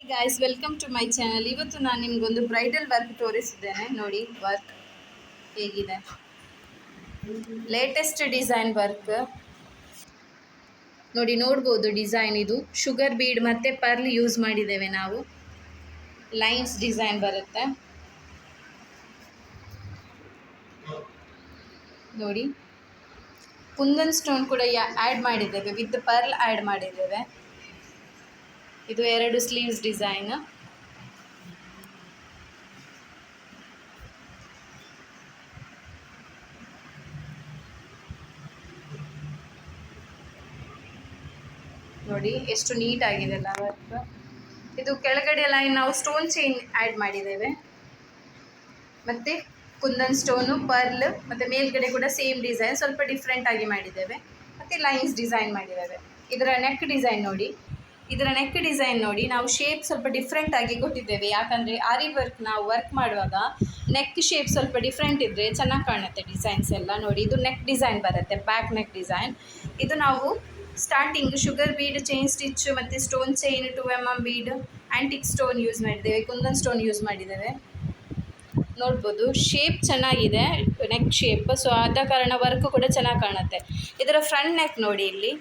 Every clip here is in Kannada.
Guys welcome to my channel ಇವತ್ತು ನಾನು ನಿಮ್ಗೊಂದು ಬ್ರೈಡಲ್ ವರ್ಕ್ ತೋರಿಸಿದ್ದೇನೆ. ನೋಡಿ ವರ್ಕ್ ಹೇಗಿದೆ. ಲೇಟೆಸ್ಟ್ ಡಿಸೈನ್ ವರ್ಕ್ ನೋಡಿ, ನೋಡ್ಬೋದು ಡಿಸೈನ್ ಇದು. ಶುಗರ್ ಬೀಡ್ ಮತ್ತು ಪರ್ಲ್ ಯೂಸ್ ಮಾಡಿದ್ದೇವೆ ನಾವು. ಲೈನ್ಸ್ ಡಿಸೈನ್ ಬರುತ್ತೆ. ನೋಡಿ, ಕುಂದನ್ ಸ್ಟೋನ್ ಕೂಡ ಆ್ಯಡ್ ಮಾಡಿದ್ದೇವೆ. ವಿತ್ ಪರ್ಲ್ ಆ್ಯಡ್ ಮಾಡಿದ್ದೇವೆ. ಇದು ಎರಡು ಸ್ಲೀವ್ಸ್ ಡಿಸೈನ್ ನೋಡಿ, ಎಷ್ಟು ನೀಟ್ ಆಗಿದೆ ಅಲ್ಲ ವರ್ಕ್ ಇದು? ಕೆಳಗಡೆ ಲೈನ್ ನಾವು ಸ್ಟೋನ್ ಚೈನ್ ಆ್ಯಡ್ ಮಾಡಿದ್ದೇವೆ. ಮತ್ತು ಕುಂದನ್ ಸ್ಟೋನು ಪರ್ಲ್ ಮತ್ತು ಮೇಲ್ಗಡೆ ಕೂಡ ಸೇಮ್ ಡಿಸೈನ್ ಸ್ವಲ್ಪ ಡಿಫ್ರೆಂಟಾಗಿ ಮಾಡಿದ್ದೇವೆ. ಮತ್ತು ಲೈನ್ಸ್ ಡಿಸೈನ್ ಮಾಡಿದ್ದೇವೆ. ಇದರ ನೆಕ್ ಡಿಸೈನ್ ನೋಡಿ. ಇದರ ನೆಕ್ ಡಿಸೈನ್ ನೋಡಿ ನಾವು ಶೇಪ್ ಸ್ವಲ್ಪ ಡಿಫ್ರೆಂಟ್ ಆಗಿ ಕೊಟ್ಟಿದ್ದೇವೆ. ಯಾಕಂದರೆ ಆರಿ ವರ್ಕ್ ನಾವು ವರ್ಕ್ ಮಾಡುವಾಗ ನೆಕ್ ಶೇಪ್ ಸ್ವಲ್ಪ ಡಿಫ್ರೆಂಟ್ ಇದ್ದರೆ ಚೆನ್ನಾಗಿ ಕಾಣುತ್ತೆ ಡಿಸೈನ್ಸ್ ಎಲ್ಲ ನೋಡಿ. ಇದು ನೆಕ್ ಡಿಸೈನ್ ಬರುತ್ತೆ ಬ್ಯಾಕ್ ನೆಕ್ ಡಿಸೈನ್ ಇದು ನಾವು starting sugar bead chain stitch ಮತ್ತು stone chain two M M bead antique stone use ಮಾಡಿದ್ದೇವೆ, ಕುಂದನ್ ಸ್ಟೋನ್ ಯೂಸ್ ಮಾಡಿದ್ದೇವೆ. ನೋಡ್ಬೋದು ಶೇಪ್ ಚೆನ್ನಾಗಿದೆ ನೆಕ್ ಶೇಪ್ ಸೊ ಆದ ಕಾರಣ ವರ್ಕ್ ಕೂಡ ಚೆನ್ನಾಗಿ ಕಾಣುತ್ತೆ. ಇದರ ಫ್ರಂಟ್ ನೆಕ್ ನೋಡಿ ಇಲ್ಲಿ.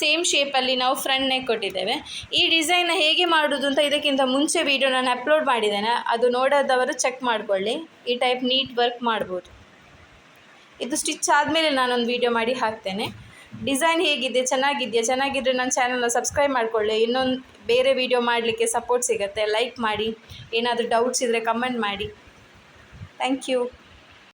ಸೇಮ್ ಶೇಪಲ್ಲಿ ನಾವು ಫ್ರಂಟ್ ನೆಕ್ ಕೊಟ್ಟಿದ್ದೇವೆ. ಈ ಡಿಸೈನ್ನ ಹೇಗೆ ಮಾಡೋದು ಅಂತ ಇದಕ್ಕಿಂತ ಮುಂಚೆ ವೀಡಿಯೋ ನಾನು ಅಪ್ಲೋಡ್ ಮಾಡಿದ್ದೇನೆ. ಅದು ನೋಡೋದವರು ಚೆಕ್ ಮಾಡಿಕೊಳ್ಳಿ. ಈ ಟೈಪ್ ನೀಟ್ ವರ್ಕ್ ಮಾಡ್ಬೋದು. ಇದು ಸ್ಟಿಚ್ ಆದಮೇಲೆ ನಾನೊಂದು ವೀಡಿಯೋ ಮಾಡಿ ಹಾಕ್ತೇನೆ. ಡಿಸೈನ್ ಹೇಗಿದೆ, ಚೆನ್ನಾಗಿದೆಯಾ? ಚೆನ್ನಾಗಿದ್ದರೆ ನನ್ನ ಚಾನಲ್ನ ಸಬ್ಸ್ಕ್ರೈಬ್ ಮಾಡಿಕೊಳ್ಳಿ. ಇನ್ನೊಂದು ಬೇರೆ ವೀಡಿಯೋ ಮಾಡಲಿಕ್ಕೆ ಸಪೋರ್ಟ್ ಸಿಗುತ್ತೆ. ಲೈಕ್ ಮಾಡಿ. ಏನಾದರೂ ಡೌಟ್ಸ್ ಇದ್ದರೆ ಕಮೆಂಟ್ ಮಾಡಿ. Thank you